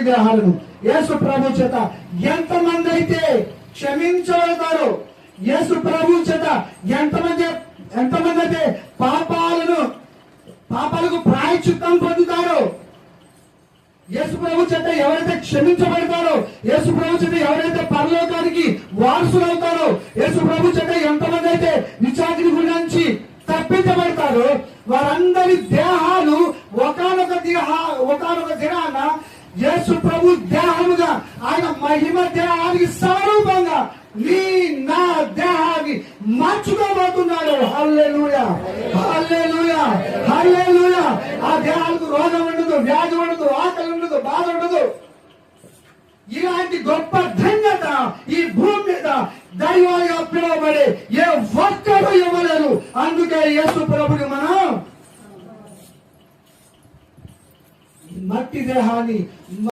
మట్టి దేహాలను యేసు ప్రభు చేత ఎంతమంది అయితే క్షమించబడతారో యేసు ప్రభు చేత ఎంతమంది ఎంతమంది అయితే పాపాలను పాపాలకు ప్రాయచిత్తం పొందుతారో యేసు ప్రభు చేత ఎవరైతే క్షమించబడతారో యేసు ప్రభు చేత ఎవరైతే పరలోకానికి వారసులు అవుతారో యేసు ప్రభు చేత ఎంతమంది అయితే నిచాకిని గురించి తప్పించబడతారో వారందరి దేహాలు ఒకనొక దిహ ఒకనొక దినాన యేసు ప్రభు దేహముగా ఆయన మహిమ దేహానికి స్వరూపంగా నీ నా దేహాన్ని మార్చుకోబోతున్నాడు. హల్లెలూయా హల్లెలూయా హల్లెలూయా. ఆ దేహాలకు రోగం ఉండదు వ్యాధి ఉండదు ఆకలి ఉండదు బాధ ఉండదు. ఇలాంటి గొప్ప ధన్యత ఈ భూమి మీద దైవాలుగా పిలువబడే ఏ ఒక్కరు ఇవ్వలేదు. అందుకే యేసు ప్రభుని మనం మట్టి దేహాన్ని